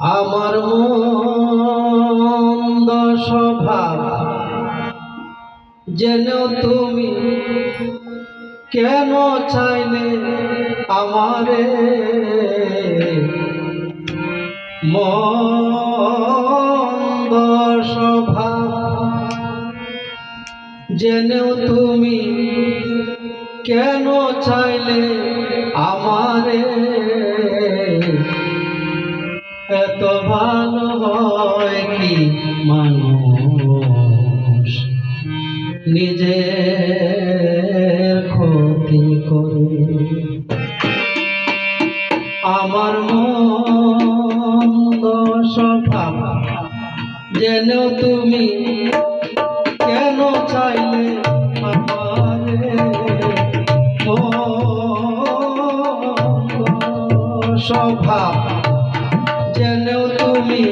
আমার মন্দ স্বভাব যেন তুমি কেন চাইলে আমারে? মন্দ স্বভাব যেন তুমি কেন চাইলে আমারে? নিজের ক্ষতি করে। আমার মন্দ স্বভাব যেন তুমি কেন চাইলে আমারে স্বভাব যেন তুমি